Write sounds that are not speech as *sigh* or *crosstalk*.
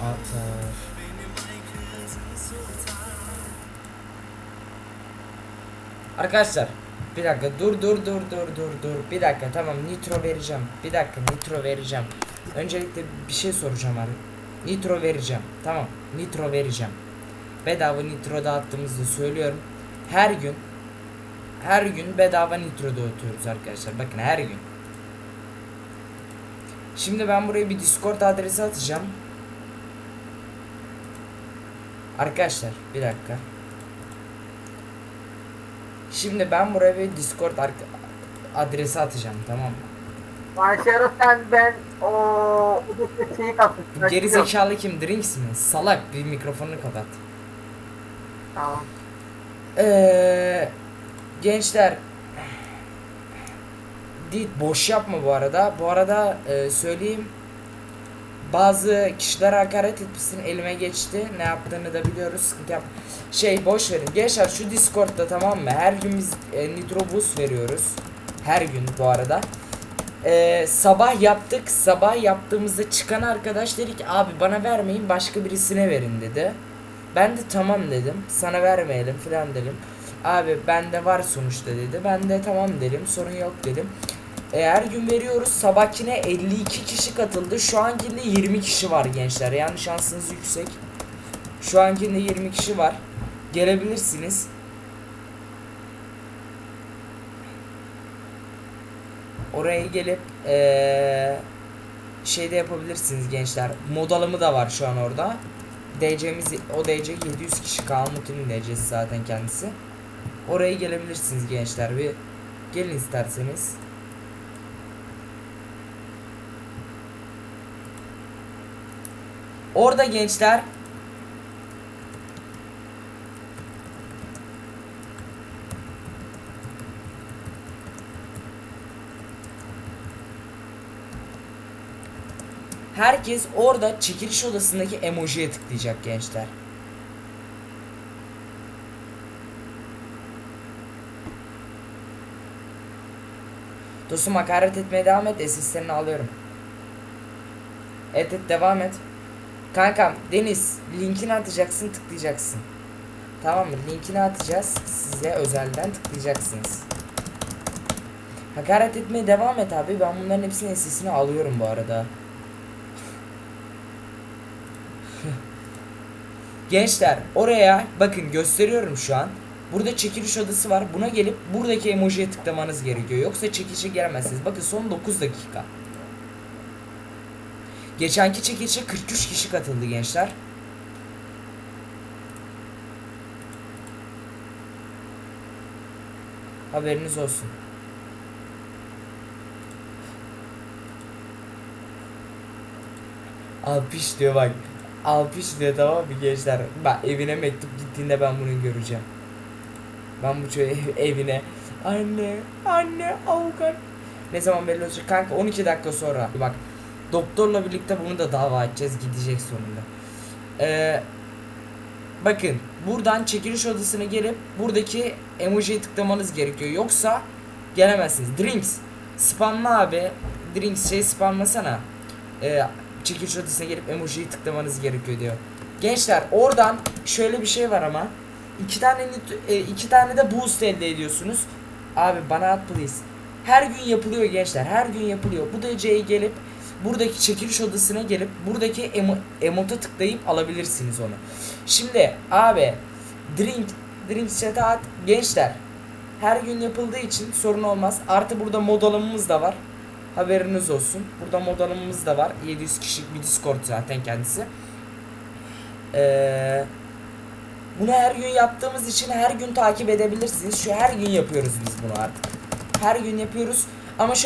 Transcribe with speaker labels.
Speaker 1: atar. Arkadaşlar bir dakika. Dur dur dur dur dur dur. Bir dakika. Tamam nitro vereceğim. Bir dakika nitro vereceğim. Öncelikle bir şey soracağım abi. Nitro vereceğim. Tamam nitro vereceğim. Bedava nitro dağıttığımızı söylüyorum. Her gün her gün bedava nitro dağıtıyoruz arkadaşlar. Bakın her gün. Şimdi ben buraya bir discord adresi atacağım arkadaşlar bir dakika Şimdi ben buraya bir Discord adresi atacağım tamam mı?
Speaker 2: Manşero sen ben o şeyi kapatın.
Speaker 1: Geri zekalı kim? Drinks mi? Salak bir mikrofonunu kapat.
Speaker 2: Tamam.
Speaker 1: Ee, gençler Dit boş yapma bu arada. Bu arada e, söyleyeyim. Bazı kişiler hakaret etmişsin elime geçti. Ne yaptığını da biliyoruz. Yap. Şey boş verin. Gençler şu Discord'da tamam mı? Her gün biz e, Nitro Boost veriyoruz. Her gün bu arada. Ee, sabah yaptık. Sabah yaptığımızda çıkan arkadaş dedi ki abi bana vermeyin başka birisine verin dedi. Ben de tamam dedim. Sana vermeyelim falan dedim. Abi bende var sonuçta dedi. Ben de tamam dedim. Sorun yok dedim. E, her gün veriyoruz. Sabahkine 52 kişi katıldı. Şu ankinde 20 kişi var gençler. Yani şansınız yüksek. Şu ankinde 20 kişi var. Gelebilirsiniz. Oraya gelip eee şeyde yapabilirsiniz gençler. Modalımı da var şu an orada. DC'miz o DC 700 kişi Kaan Mutlu'nun DC'si zaten kendisi. Oraya gelebilirsiniz gençler. Bir gelin isterseniz. Orada gençler Herkes orada çekiliş odasındaki emojiye tıklayacak gençler. Dostum hakaret etmeye devam et. SS'lerini alıyorum. Evet, evet devam et. Kankam Deniz linkini atacaksın tıklayacaksın. Tamam mı? Linkini atacağız. Size özelden tıklayacaksınız. Hakaret etmeye devam et abi. Ben bunların hepsinin SS'ini alıyorum bu arada. *laughs* Gençler oraya bakın gösteriyorum şu an. Burada çekiliş odası var. Buna gelip buradaki emojiye tıklamanız gerekiyor. Yoksa çekilişe giremezsiniz. Bakın son 9 dakika. Geçenki çekilişe 43 kişi katıldı gençler. Haberiniz olsun. Alpiş diyor bak. Alpiş diyor tamam mı gençler? Bak evine mektup gittiğinde ben bunu göreceğim. Ben bu çocuğu ev- evine anne anne avukat ne zaman belli olacak kanka 12 dakika sonra bak doktorla birlikte bunu da dava edeceğiz gidecek sonunda. Ee, bakın buradan çekiliş odasına gelip buradaki emojiye tıklamanız gerekiyor yoksa gelemezsiniz. Drinks spamla abi Drinks şey spamlasana. Ee, çekiliş odasına gelip emojiyi tıklamanız gerekiyor diyor. Gençler oradan şöyle bir şey var ama iki tane e, iki tane de boost elde ediyorsunuz. Abi bana at please. Her gün yapılıyor gençler. Her gün yapılıyor. Bu DC'ye gelip buradaki çekiliş odasına gelip buradaki emo emota tıklayıp alabilirsiniz onu. Şimdi abi drink drink chat'e at gençler. Her gün yapıldığı için sorun olmaz. Artı burada mod alımımız da var. Haberiniz olsun. Burada mod alımımız da var. 700 kişilik bir Discord zaten kendisi. Eee bunu her gün yaptığımız için her gün takip edebilirsiniz. Şu her gün yapıyoruz biz bunu artık. Her gün yapıyoruz. Ama şöyle